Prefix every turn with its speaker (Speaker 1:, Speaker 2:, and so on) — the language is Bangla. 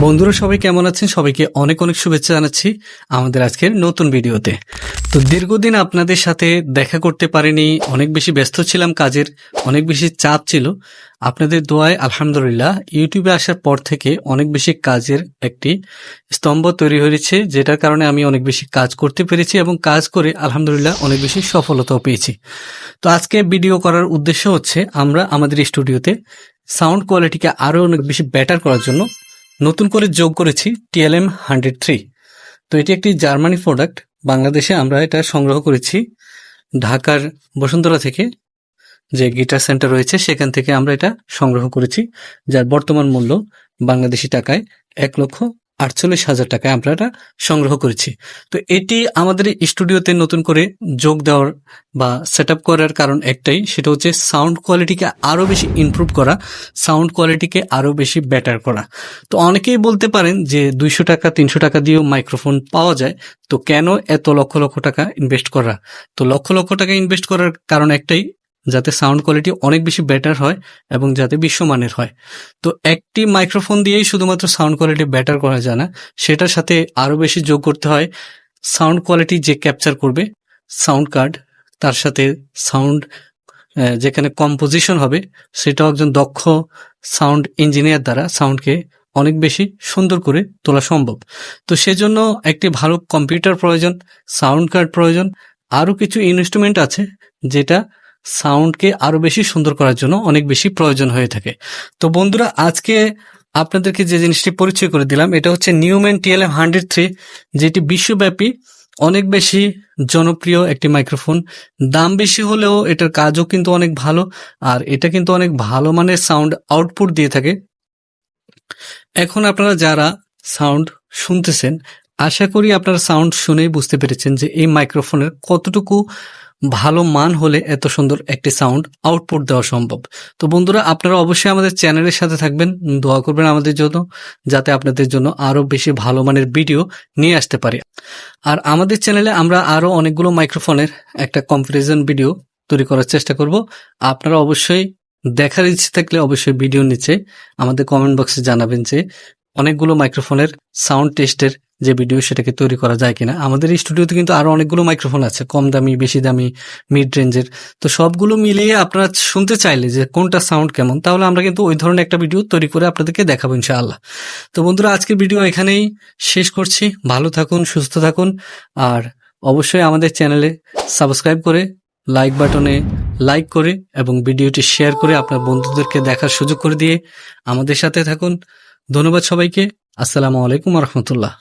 Speaker 1: বন্ধুরা, সবাই কেমন আছেন? সবাইকে অনেক অনেক শুভেচ্ছা জানাচ্ছি আমাদের আজকের নতুন ভিডিওতে। তো দীর্ঘদিন আপনাদের সাথে দেখা করতে পারিনি, অনেক বেশি ব্যস্ত ছিলাম কাজের, অনেক বেশি চাপ ছিল। আপনাদের দোয়ায় আলহামদুলিল্লাহ, ইউটিউবে আসার পর থেকে অনেক বেশি কাজের একটি স্তম্ভ তৈরি হয়েছে, যেটার কারণে আমি অনেক বেশি কাজ করতে পেরেছি এবং কাজ করে আলহামদুলিল্লাহ অনেক বেশি সফলতাও পেয়েছি। তো আজকে ভিডিও করার উদ্দেশ্য হচ্ছে, আমরা আমাদের স্টুডিওতে সাউন্ড কোয়ালিটিকে আরও অনেক বেশি বেটার করার জন্য নতুন করে যোগ করেছি টিএলএম হান্ড্রেড থ্রি। তো এটি একটি জার্মানি প্রোডাক্ট। বাংলাদেশে আমরা এটা সংগ্রহ করেছি ঢাকার বসুন্ধরা থেকে। যে গিটার সেন্টার রয়েছে, সেখান থেকে আমরা এটা সংগ্রহ করেছি, যার বর্তমান মূল্য বাংলাদেশি টাকায় এক লক্ষ আটচল্লিশ হাজার টাকায় আমরা এটা সংগ্রহ করেছি। তো এটি আমাদের স্টুডিওতে নতুন করে যোগ দেওয়ার বা সেট করার কারণ একটাই, সেটা হচ্ছে সাউন্ড কোয়ালিটিকে আরও বেশি ইমপ্রুভ করা সাউন্ড কোয়ালিটিকে আরও বেশি বেটার করা। তো অনেকেই বলতে পারেন যে দুইশো টাকা, তিনশো টাকা দিয়েও মাইক্রোফোন পাওয়া যায়, তো কেন এত লক্ষ লক্ষ টাকা ইনভেস্ট করা? তো লক্ষ লক্ষ টাকা ইনভেস্ট করার কারণ একটাই যাতে সাউন্ড কোয়ালিটি অনেক বেশি বেটার হয় এবং যাতে বিশ্বমানের হয়। তো একটি মাইক্রোফোন দিয়েই শুধুমাত্র সাউন্ড কোয়ালিটি বেটার করা যায় না, সেটার সাথে আরও বেশি যোগ করতে হয় সাউন্ড কোয়ালিটি যে ক্যাপচার করবে, সাউন্ড কার্ড, তার সাথে সাউন্ড যেখানে কম্পোজিশন হবে, সেটাও একজন দক্ষ সাউন্ড ইঞ্জিনিয়ার দ্বারা সাউন্ডকে অনেক বেশি সুন্দর করে তোলা সম্ভব। তো সেজন্য একটি ভালো কম্পিউটার প্রয়োজন, সাউন্ড কার্ড প্রয়োজন, আরও কিছু ইনস্ট্রুমেন্ট আছে যেটা সাউন্ডকে আরও বেশি সুন্দর করার জন্য অনেক বেশি প্রয়োজন হয়ে থাকে। তো বন্ধুরা, আজকে আপনাদেরকে যে জিনিসটি পরিচয় করে দিলাম, এটা হচ্ছে নিউম্যান টিএলএম হান্ড্রেড থ্রি, যেটি বিশ্বব্যাপী, অনেক বেশি জনপ্রিয় একটি মাইক্রোফোন। দাম বেশি হলেও এটার কাজও কিন্তু অনেক ভালো, আর এটা কিন্তু অনেক ভালো মানের সাউন্ড আউটপুট দিয়ে থাকে। এখন আপনারা যারা সাউন্ড শুনতেছেন, আশা করি আপনারা সাউন্ড শুনেই বুঝতে পেরেছেন যে এই মাইক্রোফোনের কতটুকু ভালো মান হলে এত সুন্দর একটি সাউন্ড আউটপুট দেওয়া সম্ভব। তো বন্ধুরা, আপনারা অবশ্যই আমাদের চ্যানেলের সাথে থাকবেন, দোয়া করবেন আমাদের জন্য, যাতে আপনাদের জন্য আরও বেশি ভালো মানের ভিডিও নিয়ে আসতে পারি। আর আমাদের চ্যানেলে আমরা আরও অনেকগুলো মাইক্রোফোনের একটা কম্পারিজন ভিডিও তৈরি করার চেষ্টা করব। আপনারা অবশ্যই দেখার ইচ্ছে থাকলে অবশ্যই ভিডিও নিচে আমাদের কমেন্ট বক্সে জানাবেন যে অনেকগুলো মাইক্রোফোনের সাউন্ড টেস্টের যে ভিডিও সেটাকে তৈরি করা যায় কিনা। আমাদের এই স্টুডিওতে কিন্তু আরও অনেকগুলো মাইক্রোফোন আছে কম দামি বেশি দামি মিড রেঞ্জের তো সবগুলো মিলিয়ে আপনারা শুনতে চাইলে যে কোনটা সাউন্ড কেমন, তাহলে আমরা কিন্তু ওই ধরনের একটা ভিডিও তৈরি করে আপনাদেরকে দেখাবো ইনশাআল্লাহ। তো বন্ধুরা, আজকের ভিডিও এখানেই শেষ করছি। ভালো থাকুন, সুস্থ থাকুন, আর অবশ্যই আমাদের চ্যানেলে সাবস্ক্রাইব করে লাইক বাটনে লাইক করে এবং ভিডিওটি শেয়ার করে আপনার বন্ধুদেরকে দেখার সুযোগ করে দিয়ে আমাদের সাথে থাকুন। ধন্যবাদ সবাইকে। আসসালামু আলাইকুম রহমতুল্লাহ।